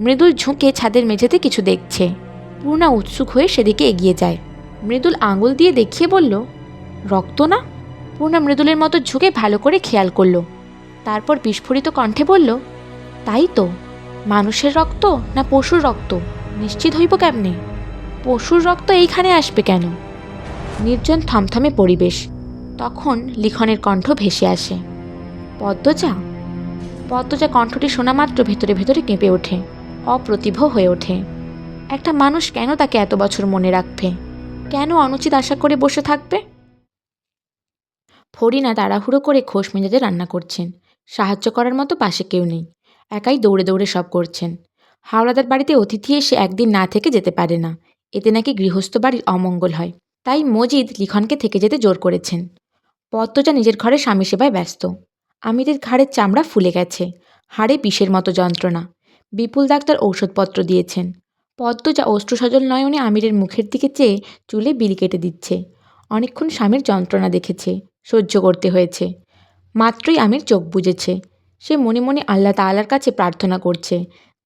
মৃদুল ঝুঁকে ছাদের মেঝেতে কিছু দেখছে। পূর্ণা উৎসুক হয়ে সেদিকে এগিয়ে যায়। মৃদুল আঙুল দিয়ে দেখিয়ে বলল, রক্ত না? পূর্ণা মৃদুলের মতো ঝুঁকে ভালো করে খেয়াল করল। তারপর বিস্ফোরিত কণ্ঠে বলল, তাই তো। মানুষের রক্ত না পশুর রক্ত? নিশ্চিত হইব কেমনে? পশুর রক্ত এইখানে আসবে কেন? নির্জন থমথমে পরিবেশ। তখন লিখনের কণ্ঠ ভেসে আসে, পদ্মজা? পদ্মজা কণ্ঠটি শোনা মাত্র ভেতরে ভেতরে কেঁপে ওঠে। অপ্রতিভ হয়ে ওঠে। একটা মানুষ কেন তাকে এত বছর মনে রাখবে? কেন অনুচিত আশা করে বসে থাকবে? ফরিনা তাড়াহুড়ো করে খোশ মেজাজে রান্না করছেন। সাহায্য করার মতো পাশে কেউ নেই। একাই দৌড়ে দৌড়ে সব করছেন। হাওড়াদার বাড়িতে অতিথি এসে একদিন না থেকে যেতে পারে না। এতে নাকি গৃহস্থ বাড়ির অমঙ্গল হয়। তাই মজিদ লিখনকে থেকে যেতে জোর করেছেন। পদ্মজা নিজের ঘরে স্বামী সেবায় ব্যস্ত। আমিরের ঘাড়ের চামড়া ফুলে গেছে। হাড়ে বিষের মতো যন্ত্রণা। বিপুল ডাক্তার ঔষধপত্র দিয়েছেন। পদ্মজা অশ্রুসজল নয়নে আমিরের মুখের দিকে চেয়ে চুলে বিলি কেটে দিচ্ছে। অনেকক্ষণ স্বামীর যন্ত্রণা দেখেছে, সহ্য করতে হয়েছে। মাত্রই আমির চোখ বুজেছে। সে মনে মনে আল্লাহ তাআলার কাছে প্রার্থনা করছে,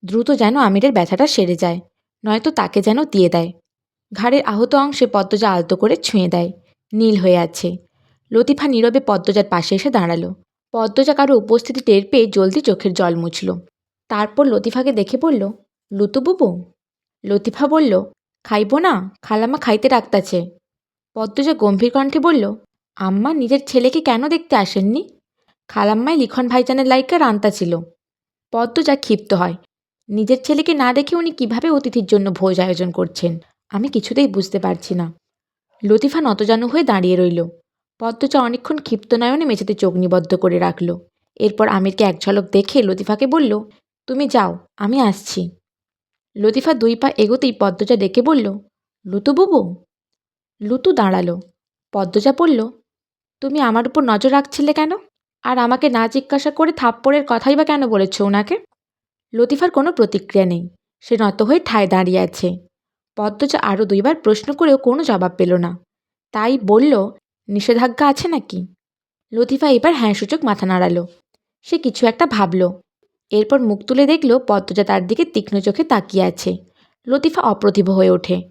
দ্রুত যেন আমিরের ব্যথাটা সেরে যায়, নয়তো তাকে যেন দিয়ে দেয়। ঘাড়ের আহত অংশে পদ্মজা আলতো করে ছুঁয়ে দেয়, নীল হয়ে আছে। লতিফা নীরবে পদ্মজার পাশে এসে দাঁড়াল। পদ্মজা কারও উপস্থিতি টের পেয়ে জলদি চোখের জল মুছল। তারপর লতিফাকে দেখে বলল, লুতু বুবু? লতিফা বলল, খাইব না খালাম্মা খাইতে রাখতাছে পদ্মজা গম্ভীর কণ্ঠে বলল, আম্মা নিজের ছেলেকে কেন দেখতে আসেননি? খালাম্মাই লিখন ভাইজানের লাইকা রান্তা ছিল। পদ্মজা ক্ষিপ্ত হয়, নিজের ছেলেকে না দেখে উনি কীভাবে অতিথির জন্য ভোজ আয়োজন করছেন? আমি কিছুতেই বুঝতে পারছি না। লতিফা নতজানু হয়ে দাঁড়িয়ে রইল। পদ্মজা অনেকক্ষণ ক্ষিপ্ত নয়নে মেঝেতে চোখ নিবদ্ধ করে রাখল। এরপর আমিরকে এক ঝলক দেখে লতিফাকে বলল তুমি যাও, আমি আসছি। লতিফা দুই পা এগোতেই পদ্মজা ডেকে বলল, লুতু বুবু? লুতু দাঁড়াল। পদ্মজা বলল, তুমি আমার উপর নজর রাখছিলে কেন? আর আমাকে না জিজ্ঞাসা করে থাপ্পড়ের কথাই বা কেন বলেছ ওনাকে লতিফার কোনো প্রতিক্রিয়া নেই। সে নত হয়ে ঠায় দাঁড়িয়ে আছে। পদ্মজা আরও দুইবার প্রশ্ন করেও কোনো জবাব পেল না। তাই বলল, নিষেধাজ্ঞা আছে নাকি? লতিফা এবার হ্যাঁ সূচক মাথা নাড়ালো। সে কিছু একটা ভাবল। এরপর মুখ তুলে দেখল পদ্মজা তার দিকে তীক্ষ্ণ চোখে তাকিয়ে আছে। লতিফা অপ্রতিভ হয়ে ওঠে।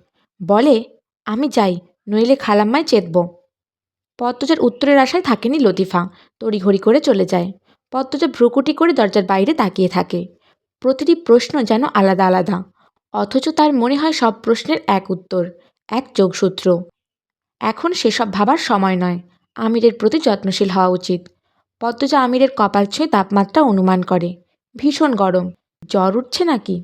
বলে, আমি যাই, নইলে খালাম্মায় চেতব। পদ্মজার উত্তরের আশায় থাকেনি লতিফা। তড়িঘড়ি করে চলে যায়। পদ্মজা ভ্রুকুটি করে দরজার বাইরে তাকিয়ে থাকে। প্রতিটি প্রশ্ন যেন আলাদা আলাদা। অথচ তার মনে হয় সব প্রশ্নের এক উত্তর, এক যোগসূত্র। এখন সেসব ভাবার সময় নয়। আমিরের প্রতি যত্নশীল হওয়া উচিত। পদ্মজা আমিরের কপাল ছুঁয়ে তাপমাত্রা অনুমান করে। ভীষণ গরম। জ্বর উঠছে নাকি?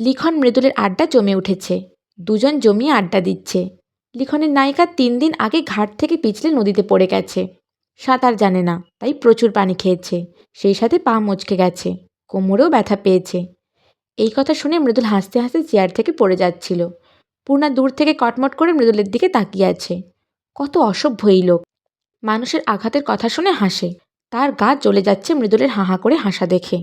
লিখন মৃদুলের আড্ডা জমে উঠেছে। দুজন জমিয়ে আড্ডা দিচ্ছে। লিখনের নায়িকা তিন দিন আগে ঘাট থেকে পিছলে নদীতে পড়ে গেছে। সাঁতার জানে না, তাই প্রচুর পানি খেয়েছে। সেই সাথে পা মচকে গেছে। কোমরেও ব্যথা পেয়েছে। এই কথা শুনে মৃদুল হাসতে হাসতে চেয়ার থেকে পড়ে যাচ্ছিল। পূর্ণা দূর থেকে কটমট করে মৃদুলের দিকে তাকিয়ে আছে। কত অসভ্য এই লোক। মানুষের আঘাতের কথা শুনে হাসে। তার গা জ্বলে যাচ্ছে মৃদুলের হাহা করে হাসা দেখে।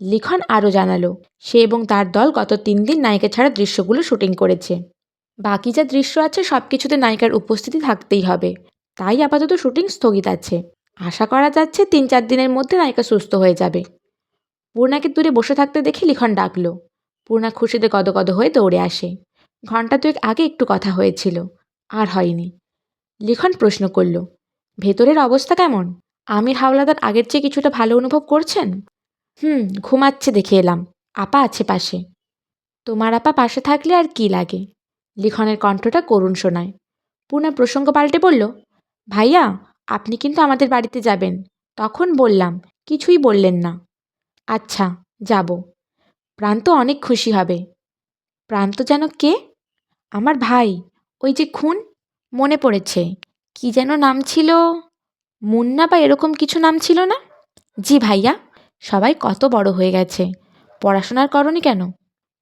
লিখন আরও জানালো, সে এবং তার দল গত তিন দিন নায়িকা ছাড়া দৃশ্যগুলো শুটিং করেছে। বাকি যা দৃশ্য আছে সব কিছুতে নায়িকার উপস্থিতি থাকতেই হবে। তাই আপাতত শুটিং স্থগিত আছে। আশা করা যাচ্ছে তিন চার দিনের মধ্যে নায়িকা সুস্থ হয়ে যাবে। পূর্ণাকে দূরে বসে থাকতে দেখে লিখন ডাকলো। পূর্ণা খুশিতে গদগদ হয়ে দৌড়ে আসে। ঘণ্টা দুয়েক আগে একটু কথা হয়েছিল, আর হয়নি। লিখন প্রশ্ন করল, ভেতরের অবস্থা কেমন? আমির হাওলাদার আগের চেয়ে কিছুটা ভালো অনুভব করছেন? হুম, ঘুমাচ্ছে দেখে এলাম। আপা আছে পাশে। তোমার আপা পাশে থাকলে আর কি লাগে? লিখনের কণ্ঠটা করুণ শোনায়। পুনা প্রসঙ্গ পাল্টে বলল, ভাইয়া, আপনি কিন্তু আমাদের বাড়িতে যাবেন। তখন বললাম, কিছুই বললেন না। আচ্ছা যাব। প্রান্ত অনেক খুশি হবে। প্রান্ত যেন কে? আমার ভাই, ওই যে খুন? মনে পড়েছে। কি যেন নাম ছিল? মুন্না বা এরকম কিছু নাম ছিল না? জি ভাইয়া, সবাই কত বড় হয়ে গেছে। পড়াশোনার করনি কেন?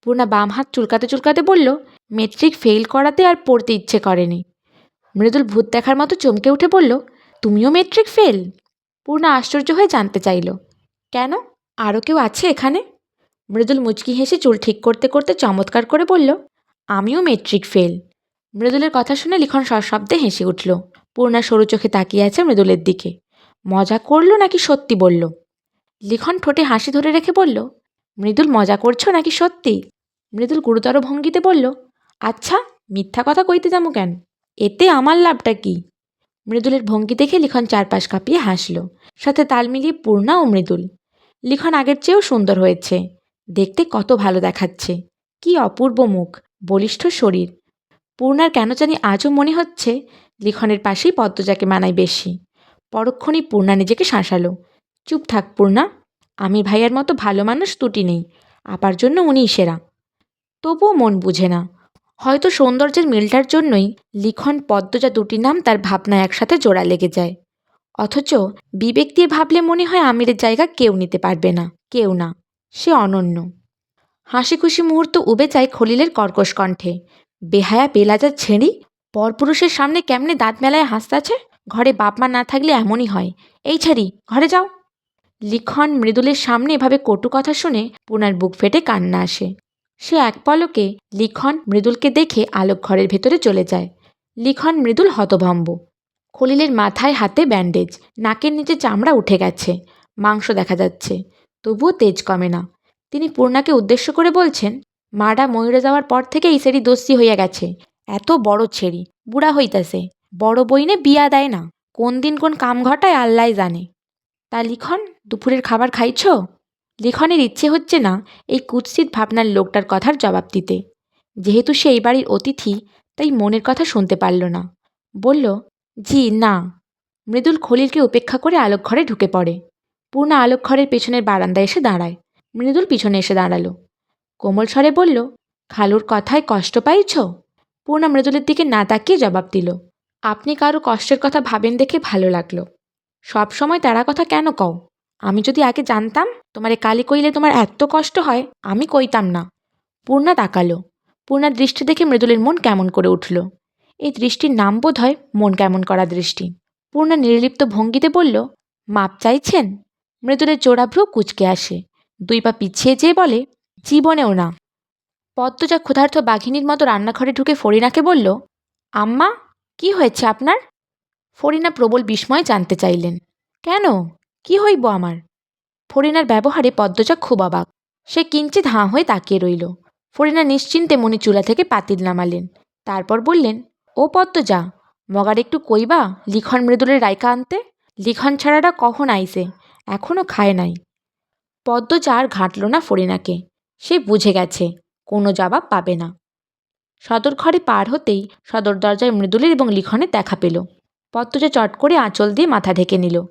পূর্ণা বাম হাত চুলকাতে চুলকাতে বলল, মেট্রিক ফেল করাতে আর পড়তে ইচ্ছে করেনি। মৃদুল ভূত দেখার মতো চমকে উঠে বলল, তুমিও মেট্রিক ফেল পূর্ণা আশ্চর্য হয়ে জানতে চাইল, কেন? আরও কেউ আছে এখানে? মৃদুল মুচকি হেসে চুল ঠিক করতে করতে চমৎকার করে বলল, আমিও মেট্রিক ফেল মৃদুলের কথা শুনে লিখন সশব্দে হেসে উঠল পূর্ণা সরু চোখে তাকিয়ে আছে মৃদুলের দিকে। মজা করল নাকি সত্যি বলল? লিখন ঠোঁটে হাসি ধরে রেখে বলল, মৃদুল, মজা করছ নাকি সত্যি? মৃদুল গুরুতর ভঙ্গিতে বলল আচ্ছা মিথ্যা কথা কইতে যাব কেন? এতে আমার লাভটা কি? মৃদুলের ভঙ্গি দেখে লিখন চারপাশ কাঁপিয়ে হাসল। সাথে তাল মিলিয়ে পূর্ণা ও মৃদুল। লিখন আগের চেয়েও সুন্দর হয়েছে। দেখতে কত ভালো দেখাচ্ছে। কি অপূর্ব মুখ, বলিষ্ঠ শরীর। পূর্ণার কেন জানি আজও মনে হচ্ছে লিখনের পাশেই পদ্মজাকে মানায় বেশি। পরক্ষণেই পূর্ণা নিজেকে শাঁসালো। চুপ থাক পূর্ণা, আমি ভাইয়ার মতো ভালো মানুষ দুটি নেই, আপার জন্য উনিই সেরা। তবুও মন বুঝে না। হয়তো সৌন্দর্যের মিলটার জন্যই লিখন পদ্মজা দুটি নাম তার ভাবনা একসাথে জোড়া লেগে যায়। অথচ বিবেক দিয়ে ভাবলে মনে হয় আমিরের জায়গা কেউ নিতে পারবে না, কেউ না। সে অনন্য। হাসি খুশি মুহূর্ত উবে যায় খলিলের কর্কশ কণ্ঠে। বেহায়া বেলাজা ছেড়ি পরপুরুষের সামনে কেমনে দাঁত মেলায় হাসতাছে? ঘরে বাপ মা না থাকলে এমনই হয়। এই ছাড়ি, ঘরে যাও। লিখন মৃদুলের সামনে এভাবে কটু কথা শুনে পুনার বুক ফেটে কান্না আসে। সে এক পলকে লিখন মৃদুলকে দেখে আলোক ঘরের ভেতরে চলে যায়। লিখন মৃদুল হতভম্ব। খলিলের মাথায় হাতে ব্যান্ডেজ, নাকের নিচে চামড়া উঠে গেছে, মাংস দেখা যাচ্ছে, তবুও তেজ কমে না। তিনি পূর্ণাকে উদ্দেশ্য করে বলছেন মাডা ময়ূরে যাওয়ার পর থেকে এই সেরি দস্যি হইয়া গেছে। এত বড় ছেড়ি, বুড়া হইতাছে। বড় বইনে বিয়া দেয় না। কোন দিন কোন কাম ঘটায় আল্লাহ জানে। তা লিখন, দুপুরের খাবার খাইছ? লিখনের ইচ্ছে হচ্ছে না এই কুৎসিত ভাবনার লোকটার কথার জবাব দিতে। যেহেতু সে এই বাড়ির অতিথি, তাই মনের কথা শুনতে পারল না। বলল জি না। মৃদুল খলিলকে উপেক্ষা করে আলোক ঘরে ঢুকে পড়ে। পূর্ণা আলোক ঘরের পেছনের বারান্দায় এসে দাঁড়ায়। মৃদুল পিছনে এসে দাঁড়াল। কোমল স্বরে বলল, খালুর কথায় কষ্ট পাইছ? পূর্ণা মৃদুলের দিকে না তাকিয়ে জবাব দিল, আপনি কারও কষ্টের কথা ভাবেন দেখে ভালো লাগল। সব সময় তারা কথা কেন কও? আমি যদি আগে জানতাম তোমারে কালি কইলে তোমার এত কষ্ট হয়, আমি কইতাম না। পূর্ণা তাকালো। পূর্ণার দৃষ্টি দেখে মৃদুলের মন কেমন করে উঠল। এই দৃষ্টির নাম বোধ হয় মন কেমন করা দৃষ্টি। পূর্ণা নির্লিপ্ত ভঙ্গিতে বলল, মাপ চাইছেন? মৃদুলের জোড়াভ্রু কুচকে আসে। দুই পা পিছিয়ে যেয়ে বলে, জীবনেও না। পদ্মজা ক্ষুধার্থ বাঘিনীর মতো রান্নাঘরে ঢুকে ফরিনাকে বলল, আম্মা, কি হয়েছে আপনার? ফরিনা প্রবল বিস্ময়ে জানতে চাইলেন, কেন? কি হইব আমার? ফরিনার ব্যবহারে পদ্মজা খুব অবাক। সে কিঞ্চিত হাঁ হয়ে তাকিয়ে রইল। ফরিনা নিশ্চিন্তে মনে চুলা থেকে পাতিল নামালেন। তারপর বললেন, ও পদ্মজা, মগার একটু কইবা, লিখন মৃদুলের রায়কা আনতে? লিখন ছাড়াটা কখন আইছে? এখনও খায় নাই? পদ্মজা আর ঘাঁটল না ফরিনাকে। সে বুঝে গেছে কোনো জবাব পাবে না। সদর ঘরে পার হতেই সদর দরজায় মৃদুলের এবং লিখনের দেখা পেল। পদ্মজা চট করে আঁচল দিয়ে মাথা ঢেকে নিল।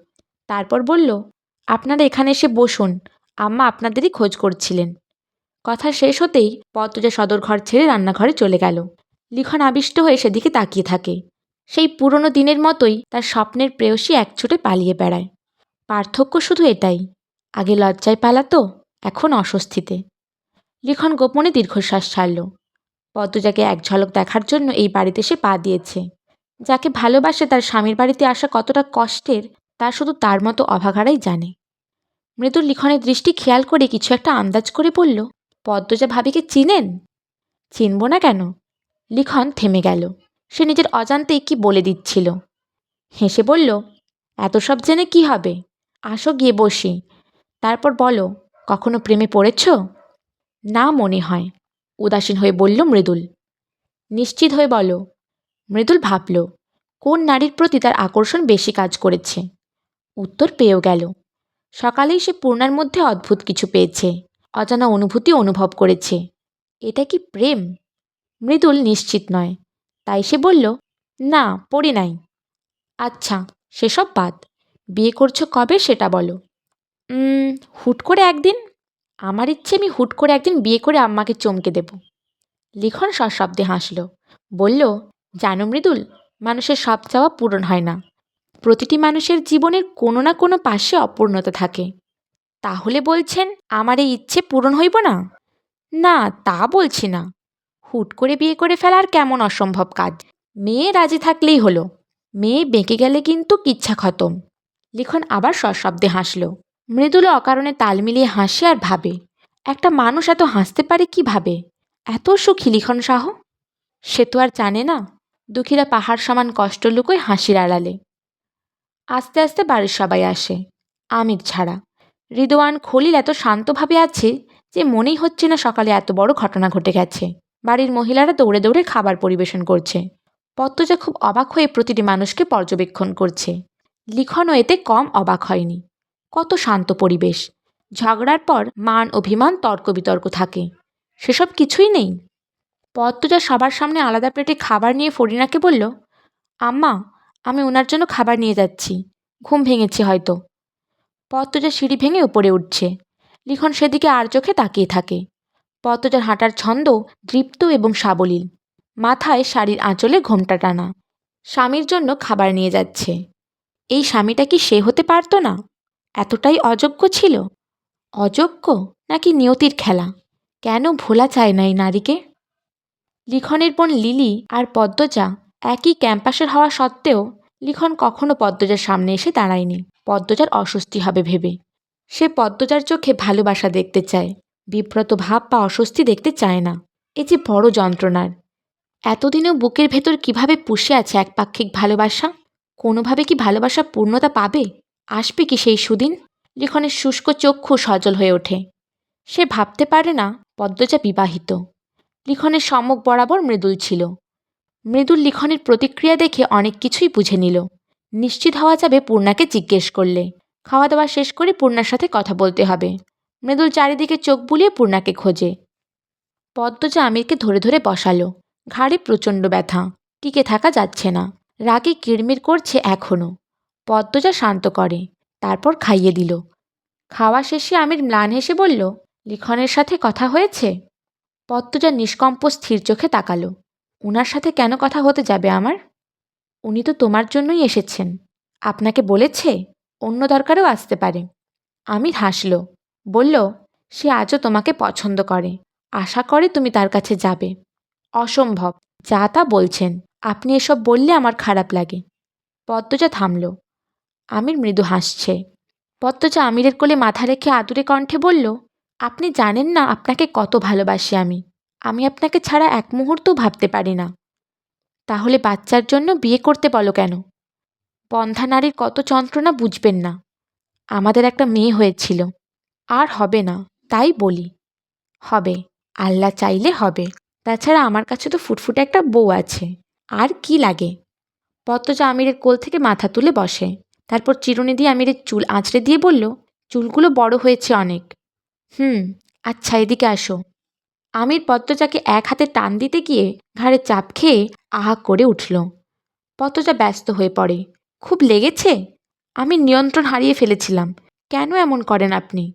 তারপর বলল, আপনারা এখানে এসে বসুন। আম্মা আপনাদেরই খোঁজ করছিলেন। কথা শেষ হতেই পদ্মজা সদর ঘর ছেড়ে রান্নাঘরে চলে গেল। লিখন আবিষ্ট হয়ে সেদিকে তাকিয়ে থাকে। সেই পুরনো দিনের মতোই তার স্বপ্নের প্রেয়সী একছুটে পালিয়ে বেড়ায়। পার্থক্য শুধু এটাই, আগে লজ্জায় পালাতো, এখন অস্বস্তিতে। লিখন গোপনে দীর্ঘশ্বাস ছাড়ল। পদ্মজাকে এক ঝলক দেখার জন্য এই বাড়িতে সে পা দিয়েছে। যাকে ভালোবাসে তার স্বামীর বাড়িতে আসা কতটা কষ্টের, তা শুধু তার মতো অভাগারাই জানে। মৃদুর লিখনের দৃষ্টি খেয়াল করে কিছু একটা আন্দাজ করে বলল, পদ্মজা ভাবিকে চিনেন? চিনব না কেন? লিখন থেমে গেল। সে নিজের অজান্তেই কি বলে দিচ্ছিল। হেসে বলল, এত সব জেনে কি হবে? আসো গিয়ে বসি। তারপর বলো, কখনো প্রেমে পড়েছ? না মনে হয়। উদাসীন হয়ে বলল মৃদুল। নিশ্চিত হয়ে বলো। মৃদুল ভাবল, কোন নারীর প্রতি তার আকর্ষণ বেশি কাজ করেছে? উত্তর পেয়েও গেল। সকালেই সে পূর্ণার মধ্যে অদ্ভুত কিছু পেয়েছে, অজানা অনুভূতি অনুভব করেছে। এটা কি প্রেম? মৃদুল নিশ্চিত নয়। তাই সে বলল, না, পড়ি নাই। আচ্ছা সেসব বাদ। বিয়ে করছ কবে সেটা বলো। হুট করে একদিন আমার ইচ্ছে আমি হুট করে একদিন বিয়ে করে আম্মাকে চমকে দেব। লিখন সশব্দে হাসল। বলল, জানো মৃদুল, মানুষের সব চাওয়া পূরণ হয় না। প্রতিটি মানুষের জীবনের কোনো না কোনো পাশে অপূর্ণতা থাকে। তাহলে বলছেন, আমার এই ইচ্ছে পূরণ হইব না? না, তা বলছি না। হুট করে বিয়ে করে ফেলার কেমন অসম্ভব কাজ? মেয়ে রাজি থাকলেই হলো। মেয়ে বেঁকে গেলে কিন্তু কিচ্ছা খতম। লিখন আবার সশব্দে হাসল। মৃদুল অকারণে তাল মিলিয়ে হাসে আর ভাবে, একটা মানুষ এত হাসতে পারে কীভাবে? এত সুখী লিখন শাহ সে তো আর জানে না, দুঃখীরা পাহাড় সমান কষ্ট লুকোয় হাসির আড়ালে। আস্তে আস্তে বাড়ির সবাই আসে, আমির ছাড়া। রিদোয়ান খলিল এত শান্তভাবে আছে যে মনেই হচ্ছে না সকালে এত বড় ঘটনা ঘটে গেছে। বাড়ির মহিলারা দৌড়ে দৌড়ে খাবার পরিবেশন করছে। পদ্মজা খুব অবাক হয়ে প্রতিটি মানুষকে পর্যবেক্ষণ করছে। লিখনও এতে কম অবাক হয়নি। শান্ত পরিবেশ। ঝগড়ার পর মান, অভিমান তর্ক বিতর্ক থাকে। সেসব কিছুই নেই। পদ্মজা সবার সামনে আলাদা প্লেটে খাবার নিয়ে ফরিনাকে বলল, আম্মা, আমি ওনার জন্য খাবার নিয়ে যাচ্ছি। ঘুম ভেঙেছে হয়তো। পদ্মজা সিঁড়ি ভেঙে উপরে উঠছে। লিখন সেদিকে আর চোখে তাকিয়ে থাকে। পদ্মজার হাঁটার ছন্দ দৃপ্ত এবং সাবলীল। মাথায় শাড়ির আঁচলে ঘোমটা টানা। স্বামীর জন্য খাবার নিয়ে যাচ্ছে। এই স্বামীটা কি সে হতে পারতো না? এতটাই অযোগ্য ছিল? অযোগ্য নাকি নিয়তির খেলা? কেন ভোলা চায় না এই নারীকে? লিখনের বোন লিলি আর পদ্মজা একই ক্যাম্পাসের হওয়া সত্ত্বেও লিখন কখনো পদ্মজার সামনে এসে দাঁড়ায়নি। পদ্মজার অস্বস্তি হবে ভেবে। সে পদ্মজার চোখে ভালোবাসা দেখতে চায়, বিব্রত ভাব বা অস্বস্তি দেখতে চায় না। এ যে বড় যন্ত্রণার। এতদিনেও বুকের ভেতর কীভাবে পুষে আছে একপাক্ষিক ভালোবাসা? কোনোভাবে কি ভালোবাসা পূর্ণতা পাবে? আসবে কি সেই সুদিন? লিখনের শুষ্ক চক্ষু সজল হয়ে ওঠে। সে ভাবতে পারে না পদ্মজা বিবাহিত। লিখনের সম্মুখ বরাবর মৃদুল ছিল। মৃদুল লিখনের প্রতিক্রিয়া দেখে অনেক কিছুই বুঝে নিল। নিশ্চিত হওয়া যাবে পূর্ণাকে জিজ্ঞেস করলে। খাওয়া দাওয়া শেষ করে পূর্ণার সাথে কথা বলতে হবে। মৃদুল চারিদিকে চোখ বুলিয়ে পূর্ণাকে খোঁজে। পদ্মজা আমিরকে ধরে ধরে বসালো। ঘাড়ে প্রচণ্ড ব্যথা। টিকে থাকা যাচ্ছে না। রাগে কিড়মির করছে এখনও পদ্মজা শান্ত করে, তারপর খাইয়ে দিল। খাওয়া শেষে আমির ম্লান হেসে বলল, লিখনের সাথে কথা হয়েছে? পদ্মজা নিষ্কম্প স্থির চোখে তাকালো, উনার সাথে কেন কথা হতে যাবে আমার? উনি তো তোমার জন্যই এসেছেন। আপনাকে বলেছে, অন্য দরকারেও আসতে পারে। আমির হাসল, বলল, সে আজও তোমাকে পছন্দ করে, আশা করে তুমি তার কাছে যাবে। অসম্ভব, যা তা বলছেন, আপনি এসব বললে আমার খারাপ লাগে। পদ্মজা থামল আমির মৃদু হাসছে। পদ্মজা আমিরের কোলে মাথা রেখে আদুরে কণ্ঠে বলল, আপনি জানেন না আপনাকে কত ভালোবাসি আমি। আমি আপনাকে ছাড়া এক মুহূর্তও ভাবতে পারি না। তাহলে বাচ্চার জন্য বিয়ে করতে বলো কেন? বন্ধা নারীর কত যন্ত্রণা বুঝবেন না। আমাদের একটা মেয়ে হয়েছিল। আর হবে না, তাই বলি। হবে, আল্লাহ চাইলে হবে। তাছাড়া আমার কাছে তো ফুটফুটে একটা বউ আছে। আর কি লাগে? পদ্মজা আমিরের কোল থেকে মাথা তুলে বসে। তারপর চিরুনি দিয়ে আমিরের চুল আঁচড়ে দিয়ে বলল, চুলগুলো বড় হয়েছে অনেক। হুম আচ্ছা এদিকে আসো। আমির পদ্মজাকে এক হাতে টান দিতে গিয়ে ঘাড়ে চাপ খেয়ে আহা করে উঠল। পদ্মজা ব্যস্ত হয়ে পড়ে। খুব লেগেছে? আমি নিয়ন্ত্রণ হারিয়ে ফেলেছিলাম। কেন এমন করেন আপনি?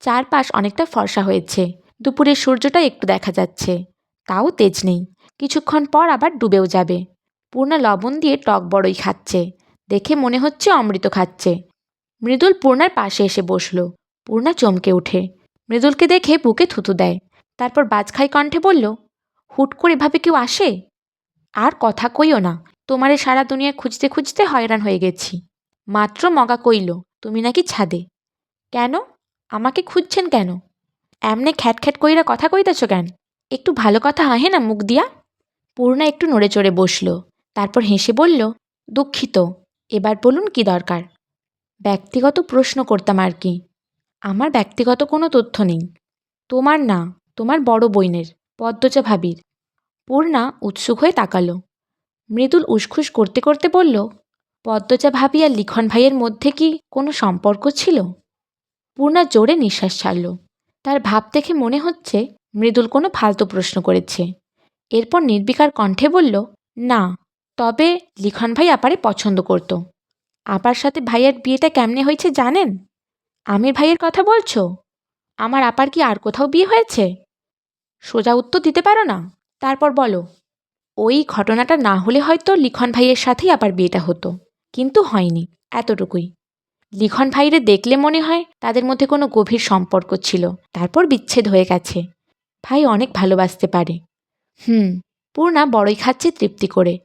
চারপাশ অনেকটা ফর্সা হয়েছে। দুপুরের সূর্যটা একটু দেখা যাচ্ছে। তাও তেজ নেই। কিছুক্ষণ পর আবার ডুবেও যাবে। পূর্ণা লবণ দিয়ে টক বড়ই খাচ্ছে। দেখে মনে হচ্ছে অমৃত খাচ্ছে। মৃদুল পূর্ণার পাশে এসে বসল। পূর্ণা চমকে ওঠে মৃদুলকে দেখে বুকে থুতু দেয়। তারপর বাজখাই কণ্ঠে বলল, হুট করে এভাবে কেউ আসে? আর কথা কইও না। তোমারে সারা দুনিয়া খুঁজতে খুঁজতে হয়রান হয়ে গেছি। মাত্র মগা কইল, তুমি নাকি ছাদে। কেন? আমাকে খুঁজছেন কেন? এমনে খ্যাট খ্যাট কইরা কথা কইতেছ কেন? একটু ভালো কথা হাহে না মুখ দিয়া? পূর্ণা একটু নড়ে চড়ে বসল। তারপর হেসে বলল, দুঃখিত। এবার বলুন কি দরকার? ব্যক্তিগত প্রশ্ন করতাম আর কি। আমার ব্যক্তিগত কোনো তথ্য নেই। তোমার না, তোমার বড় বইনের পদ্মজা ভাবির। পূর্ণা উৎসুক হয়ে তাকালো। মৃদুল উসখুস করতে করতে বলল, পদ্মজা ভাবি আর লিখন ভাইয়ের মধ্যে কি কোনো সম্পর্ক ছিল? পূর্ণা জোরে নিঃশ্বাস ছাড়ল। তার ভাব দেখে মনে হচ্ছে মৃদুল কোনো ফালতু প্রশ্ন করেছে। এরপর নির্বিকার কণ্ঠে বলল, না তবে লিখন ভাই আপারে পছন্দ করত। আপার সাথে ভাইয়ের বিয়েটা কেমনে হয়েছে জানেন? আমির ভাইয়ের কথা বলছো? আমার আপার কি আর কোথাও বিয়ে হয়েছে? সোজা উত্তর দিতে পারো না? তারপর বলো, ওই ঘটনাটা না হলে হয়তো লিখন ভাইয়ের সাথেই আবার বিয়েটা হতো, কিন্তু হয়নি, এতটুকুই। লিখন ভাইরে দেখলে মনে হয় তাদের মধ্যে কোনো গভীর সম্পর্ক ছিল, তারপর বিচ্ছেদ হয়ে গেছে। ভাই অনেক ভালোবাসতে পারে। হুম, পূর্ণা বড়ই খাচ্ছে তৃপ্তি করে।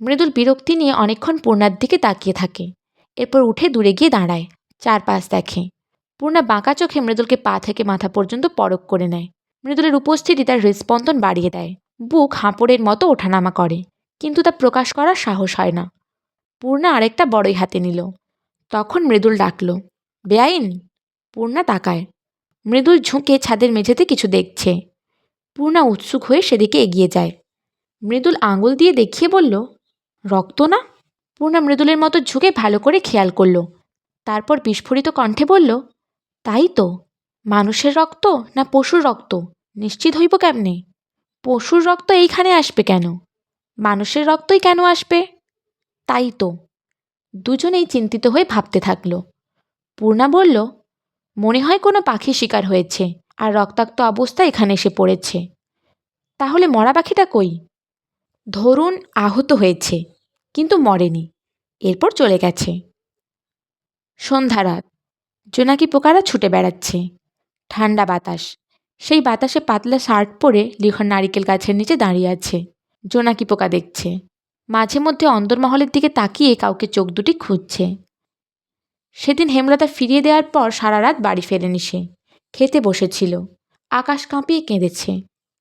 মৃদুল বিরক্তি নিয়ে অনেকক্ষণ পূর্ণার দিকে তাকিয়ে থাকে। এরপর উঠে দূরে গিয়ে দাঁড়ায়। চারপাশ দেখে। পূর্ণা বাঁকা চোখে মৃদুলকে পা থেকে মাথা পর্যন্ত পরক করে নেয়। মৃদুলের উপস্থিতি তার হৃদস্পন্দন বাড়িয়ে দেয়। বুক হাঁপড়ের মতো ওঠানামা করে। কিন্তু তা প্রকাশ করার সাহস হয় না। পূর্ণা আরেকটা বড়ই হাতে নিল। তখন মৃদুল ডাকল, বেআইন? পূর্ণা তাকায়। মৃদুল ঝুঁকে ছাদের মেঝেতে কিছু দেখছে। পূর্ণা উৎসুক হয়ে সেদিকে এগিয়ে যায়। মৃদুল আঙুল দিয়ে দেখিয়ে বলল রক্ত না? পূর্ণা মৃদুলের মতো ঝুঁকে ভালো করে খেয়াল করল। তারপর বিস্ফোরিত কণ্ঠে বলল, তাই তো। মানুষের রক্ত না পশুর রক্ত? নিশ্চিত হইব কেমনে? পশুর রক্ত এইখানে আসবে কেন? মানুষের রক্তই কেন আসবে? তাই তো। দুজনেই চিন্তিত হয়ে ভাবতে থাকল। পূর্ণা বলল, মনে হয় কোনো পাখি শিকার হয়েছে, আর রক্তাক্ত অবস্থা এখানে এসে পড়েছে। তাহলে মরা পাখিটা কই? ধরুন আহত হয়েছে, কিন্তু মরেনি। এরপর চলে গেছে। সন্ধ্যা রাত, জোনাকি পোকারা ছুটে বেড়াচ্ছে। ঠান্ডা বাতাস, সেই বাতাসে পাতলা শার্ট পরে লিখন নারিকেল গাছের নিচে দাঁড়িয়ে আছে। জোনাকি পোকা দেখছে। মাঝে মধ্যে অন্দরমহলের দিকে তাকিয়ে কাউকে চোখ দুটি খুঁজছে। সেদিন হেমলতা ফিরিয়ে দেওয়ার পর সারা রাত বাড়ি ফেরেনি সে। খেতে বসেছিল। আকাশ কাঁপিয়ে কেঁদেছে।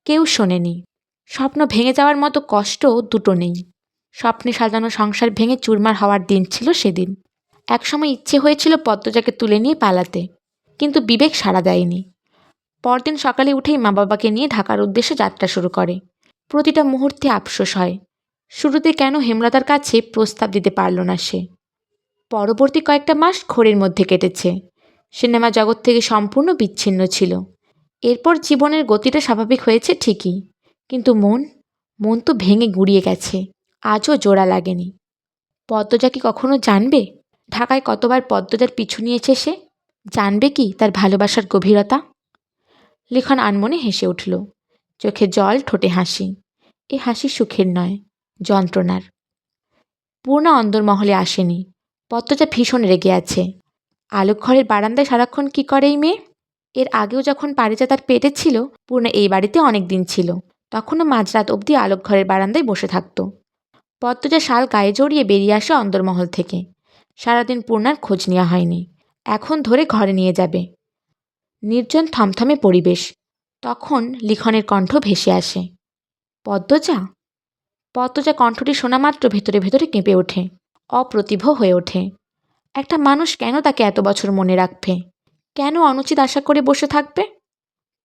কেউ শোনেনি। স্বপ্ন ভেঙে যাওয়ার মতো কষ্ট দুটো নেই। স্বপ্নে সাজানো সংসার ভেঙে চুরমার হওয়ার দিন ছিল সেদিন। একসময় ইচ্ছে হয়েছিল পদ্মজাকে তুলে নিয়ে পালাতে, কিন্তু বিবেক সাড়া দেয়নি। পরদিন সকালে উঠেই মা বাবাকে নিয়ে ঢাকার উদ্দেশ্যে যাত্রা শুরু করে। প্রতিটা মুহূর্তে আফসোস হয়। শুরুতে কেন হেমলতার কাছে প্রস্তাব দিতে পারল না সে। পরবর্তী কয়েকটা মাস ঘোরের মধ্যে কেটেছে। সিনেমা জগৎ থেকে সম্পূর্ণ বিচ্ছিন্ন ছিল। এরপর জীবনের গতিটা স্বাভাবিক হয়েছে ঠিকই। কিন্তু মন মন তো ভেঙে গুড়িয়ে গেছে। আজও জোড়া লাগেনি। পদ্মজা কি কখনো জানবে? ঢাকায় কতবার পদ্মজার পিছু নিয়েছে সে? জানবে কি তার ভালোবাসার গভীরতা? লিখন আনমনে হেসে উঠল, চোখে জল, ঠোঁটে হাসি। এ হাসি সুখের নয়, যন্ত্রণার। পূর্ণা অন্দরমহলে আসেনি। পদ্মজা ভীষণ রেগে আছে। আলোক ঘরের বারান্দায় সারাক্ষণ কি করে এই মেয়ে? এর আগেও যখন পারিজা তার পেটে ছিল, পূর্ণা এই বাড়িতে অনেক দিন ছিল। তখনও মাঝরাত অবধি আলোক ঘরের বারান্দায় বসে থাকতো। পদ্মজা শাল গায়ে জড়িয়ে বেরিয়ে আসে অন্দরমহল থেকে। সারাদিন পূর্ণার খোঁজ নেওয়া হয়নি। এখন ধরে ঘরে নিয়ে যাবে। নির্জন থমথমে পরিবেশ। তখন লিখনের কণ্ঠ ভেসে আসে। পদ্মজা? পদ্মজা কণ্ঠটি শোনা মাত্র ভেতরে ভেতরে কেঁপে ওঠে। অপ্রতিভ হয়ে ওঠে। একটা মানুষ কেন তাকে এত বছর মনে রাখবে? কেন অনুচিত আশা করে বসে থাকবে?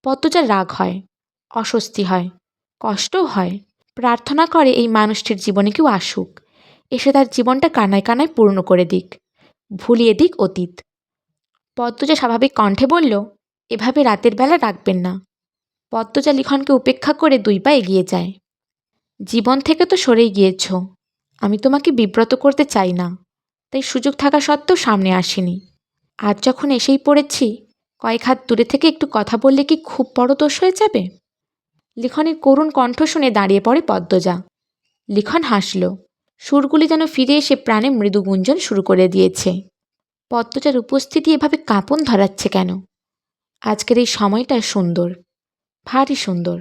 পদ্মজার রাগ হয়, অস্বস্তি হয়। কষ্টও হয়। প্রার্থনা করে এই মানুষটির জীবনে কেউ আসুক। এসে তার জীবনটা কানায় কানায় পূর্ণ করে দিক। ভুলিয়ে দিক অতীত। পদ্মজা স্বাভাবিক কণ্ঠে বলল, এভাবে রাতের বেলা রাখবেন না। পদ্মজা লিখনকে উপেক্ষা করে দুই পা এগিয়ে যায়। জীবন থেকে তো সরেই গিয়েছ। আমি তোমাকে বিব্রত করতে চাই না। তাই সুযোগ থাকা সত্ত্বেও সামনে আসিনি। আজ যখন এসেই পড়েছি, কয়েক হাত দূরে থেকে একটু কথা বললে কি খুব বড় দোষ হয়ে যাবে? লিখনের করুণ কণ্ঠ শুনে দাঁড়িয়ে পড়ে পদ্মজা। লিখন হাসল। সুরগুলি যেন ফিরে এসে প্রাণে মৃদু গুঞ্জন শুরু করে দিয়েছে। পদ্মজার উপস্থিতি এভাবে কাঁপন ধরাচ্ছে কেন? আজকের এই সময়টা সুন্দর, ভারী সুন্দর।